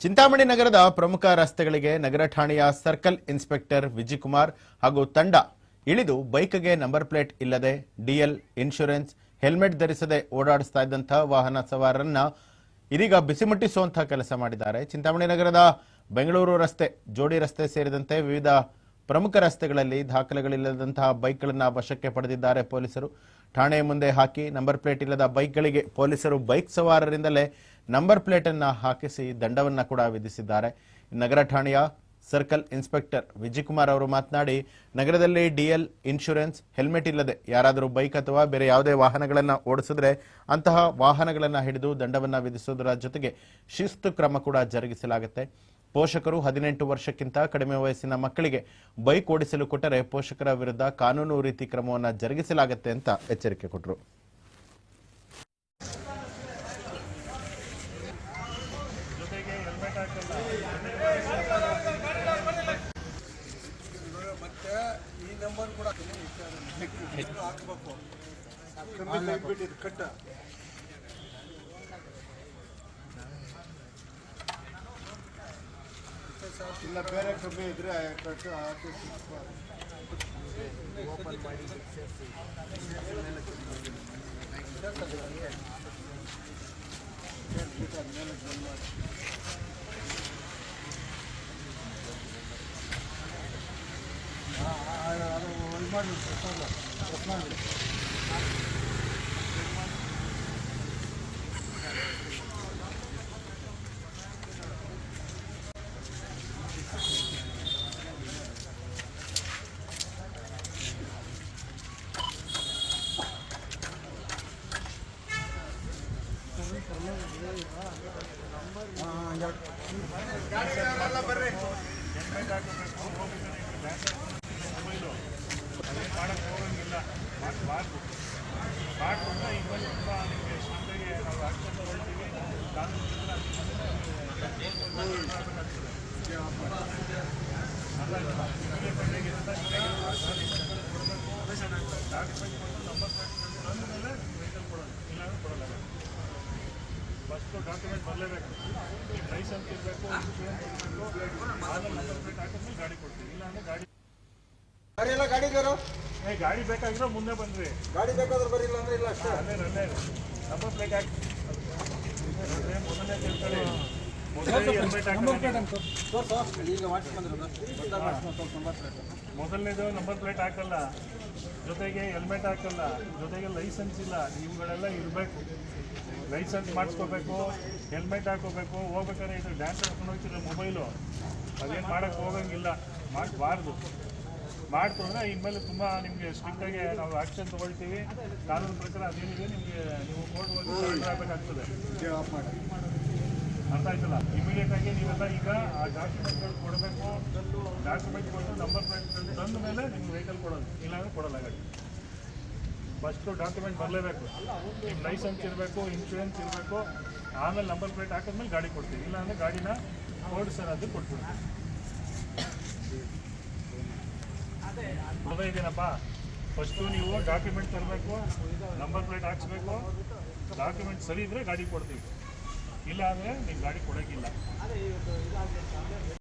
ಚಿಂತಾಮಣಿ ನಗರದ ಪ್ರಮುಖ ರಸ್ತೆಗಳಿಗೆ ನಗರ ಠಾಣೆಯ ಸರ್ಕಲ್ ಇನ್ಸ್ಪೆಕ್ಟರ್ ವಿಜಯಕುಮಾರ್ ಹಾಗೂ ತಂಡ ಇಳಿದು ಬೈಕ್ಗೆ ನಂಬರ್ ಪ್ಲೇಟ್ ಇಲ್ಲದೆ ಡಿಎಲ್ ಇನ್ಶೂರೆನ್ಸ್, ಹೆಲ್ಮೆಟ್ ಧರಿಸದೆ ಓಡಾಡಿಸ್ತಾ ಇದ್ದಂತಹ ವಾಹನ ಸವಾರರನ್ನ ಇದೀಗ ಬಿಸಿಮುಟ್ಟಿಸುವಂತಹ ಕೆಲಸ ಮಾಡಿದ್ದಾರೆ. ಚಿಂತಾಮಣಿ ನಗರದ ಬೆಂಗಳೂರು ರಸ್ತೆ, ಜೋಡಿ ರಸ್ತೆ ಸೇರಿದಂತೆ ವಿವಿಧ ಪ್ರಮುಖ ರಸ್ತೆಗಳಲ್ಲಿ ದಾಖಲೆಗಳಿಲ್ಲದಂತಹ ಬೈಕ್ಗಳನ್ನು ವಶಕ್ಕೆ ಪಡೆದಿದ್ದಾರೆ ಪೊಲೀಸರು. ಠಾಣೆ ಮುಂದೆ ಹಾಕಿ ನಂಬರ್ ಪ್ಲೇಟ್ ಇಲ್ಲದ ಬೈಕ್ಗಳಿಗೆ ಪೊಲೀಸರು ಬೈಕ್ ಸವಾರರಿಂದಲೇ ನಂಬರ್ ಪ್ಲೇಟ್ ಅನ್ನ ಹಾಕಿಸಿ ದಂಡವನ್ನ ಕೂಡ ವಿಧಿಸಿದ್ದಾರೆ. ನಗರ ಠಾಣೆಯ ಸರ್ಕಲ್ ಇನ್ಸ್ಪೆಕ್ಟರ್ ವಿಜಯಕುಮಾರ್ ಅವರು ಮಾತನಾಡಿ, ನಗರದಲ್ಲಿ ಡಿಎಲ್ ಇನ್ಶೂರೆನ್ಸ್ ಹೆಲ್ಮೆಟ್ ಇಲ್ಲದೆ ಯಾರಾದರೂ ಬೈಕ್ ಅಥವಾ ಬೇರೆ ಯಾವುದೇ ವಾಹನಗಳನ್ನು ಓಡಿಸಿದ್ರೆ ಅಂತಹ ವಾಹನಗಳನ್ನು ಹಿಡಿದು ದಂಡವನ್ನ ವಿಧಿಸುವುದರ ಜೊತೆಗೆ ಶಿಸ್ತು ಕ್ರಮ ಕೂಡ ಜರುಗಿಸಲಾಗುತ್ತೆ. ಪೋಷಕರು ಹದಿನೆಂಟು ವರ್ಷಕ್ಕಿಂತ ಕಡಿಮೆ ವಯಸ್ಸಿನ ಮಕ್ಕಳಿಗೆ ಬೈಕ್ ಓಡಿಸಲು ಕೊಟ್ಟರೆ ಪೋಷಕರ ವಿರುದ್ಧ ಕಾನೂನು ರೀತಿ ಕ್ರಮವನ್ನು ಜರುಗಿಸಲಾಗುತ್ತೆ ಅಂತ ಎಚ್ಚರಿಕೆ ಕೊಟ್ಟರು ಮತ್ತೆ ಈ ನಂಬರ್ ಕೂಡ ಹಾಕ್ಬೇಕು ಕಮ್ಮಿ ಬಿಟ್ಟಿದ್ದು ಕಟ್ಟ ಇಲ್ಲ ಬೇರೆ ಕಮ್ಮಿ ಇದ್ರೆ ಕಟ್ಟು ಹಾಕಿ ಓಪನ್ ಮಾಡಿ ಅದು ಇದು ಮಾಡಿ ಪ್ರೆಸ್ ಮಾಡಿ ಮಾಡಕ್ಕೆ ಹೋಗಂಗಿಲ್ಲ ಮಾಡಿಕೊಂಡ್ರೆ ಇವಾಗ ತುಂಬ ನಿಮಗೆ ಶಾಂತಿಗೆ ನಾವು ಆಕ್ಷನ್ ತಗೊಳ್ತೀವಿ ಕಾನೂನು ಫಸ್ಟು ಡಾಕ್ಯುಮೆಂಟ್ ಬರಲೇಬೇಕು ಲೈಸೆನ್ಸ್ ಇರಬೇಕು ಇನ್ಶೂರೆನ್ಸ್ ಇರಬೇಕು ಆಮೇಲೆ ನಂಬರ್ ಪ್ಲೇಟ್ ಹಾಕಿದ್ಮೇಲೆ ಗಾಡಿ ಕೊಡ್ತೀವಿ ಇಲ್ಲಾಂದ್ರೆ ಗಾಡಿ ಬರೀ ಗಾಡಿ ಗಾಡಿಗಾರು ಏ ಗಾಡಿ ಬೇಕಾಗಿರೋ ಮುಂದೆ ಬಂದ್ರಿ ಗಾಡಿ ಬೇಕಾದ್ರೆ ಬರೀಲ್ಲ ಅಂದ್ರೆ ಇಲ್ಲ ಅಷ್ಟೇ. ಅಲ್ಲೇ ಅಲ್ಲೇ. ನಂಬರ್ ಪ್ಲೇಟ್ ಹಾಕಿ. ಮೊದಲನೇ ತಿಳ್ಕೊಳ್ಳಿ ಮೊದಲನೇದು ನಂಬರ್ ಪ್ಲೇಟ್ ಹಾಕಲ್ಲ. ಜೊತೆಗೆ ಹೆಲ್ಮೆಟ್ ಹಾಕಲ್ಲ. ಜೊತೆಗೆ ಲೈಸೆನ್ಸ್ ಇಲ್ಲ. ಇವುಗಳೆಲ್ಲ ಇರಬೇಕು. ಲೈಸೆನ್ಸ್ ಮಾಡಿಸ್ಕೋಬೇಕು. ಹೆಲ್ಮೆಟ್ ಹಾಕೋಬೇಕು. ಹೋಗ್ಬೇಕಾದ್ರೆ ಇದು ಡ್ಯಾನ್ಸ್ ಹಾಕೊಂಡು ಹೋಗ್ತಿದ್ರೆ ಮೊಬೈಲು ಅದೇನು ಮಾಡೋಕ್ಕೆ ಹೋಗಂಗಿಲ್ಲ. ಮಾಡಬಾರ್ದು. ಮಾಡ್ತು ಅಂದರೆ ಇನ್ಮೇಲೆ ತುಂಬ ನಿಮಗೆ ಸ್ಟ್ರಿಕ್ಟಾಗಿ ನಾವು ಆಕ್ಷನ್ ತೊಗೊಳ್ತೀವಿ. ಕಾನೂನು ಪ್ರಕಾರ ಅದೇನಿದೆ ನಿಮಗೆ ನೀವು ಕೋರ್ಟ್ ಹೋಗಿ ಆಗಬೇಕಾಗ್ತದೆ. ಅರ್ಥ ಆಯ್ತಲ್ಲ? ಇಮಿಡಿಯೇಟ್ ಆಗಿ ನೀವೆಲ್ಲ ಈಗ ಆ ಡಾಕ್ಯುಮೆಂಟ್ಗಳು ಕೊಡಬೇಕು. ಡಾಕ್ಯುಮೆಂಟ್ ಕೊಟ್ಟು ನಂಬರ್ ಪ್ಲೇಟ್ ತಂದ ಮೇಲೆ ನಿಮ್ಗೆ ವೆಹಿಕಲ್ ಕೊಡೋದು. ಇಲ್ಲಾಂದ್ರೆ ಕೊಡಲ್ಲ ಗಾಡಿ ಫಸ್ಟು ಡಾಕ್ಯುಮೆಂಟ್ ಬರಲೇಬೇಕು. ಲೈಸೆನ್ಸ್ ಇರಬೇಕು ಇನ್ಶೂರೆನ್ಸ್ ಇರಬೇಕು. ಆಮೇಲೆ ನಂಬರ್ ಪ್ಲೇಟ್ ಹಾಕಿದ್ಮೇಲೆ ಗಾಡಿ ಕೊಡ್ತೀವಿ. ಇಲ್ಲಾಂದ್ರೆ ಗಾಡಿನ ಅದು ಕೊಟ್ಬಿಡ್ತೀವಿ. ಅದೇ ಇದೇನಪ್ಪ ಫಸ್ಟು ನೀವು ಡಾಕ್ಯುಮೆಂಟ್ ತರಬೇಕು ನಂಬರ್ ಪ್ಲೇಟ್ ಹಾಕ್ಸ್ಬೇಕು. ಡಾಕ್ಯುಮೆಂಟ್ ಸರಿ ಇದ್ರೆ ಗಾಡಿ ಕೊಡ್ತೀವಿ. ಇಲ್ಲ ಅಂದರೆ ನೀವು ಗಾಡಿ ಕೊಡೋಕ್ಕಿಲ್ಲ.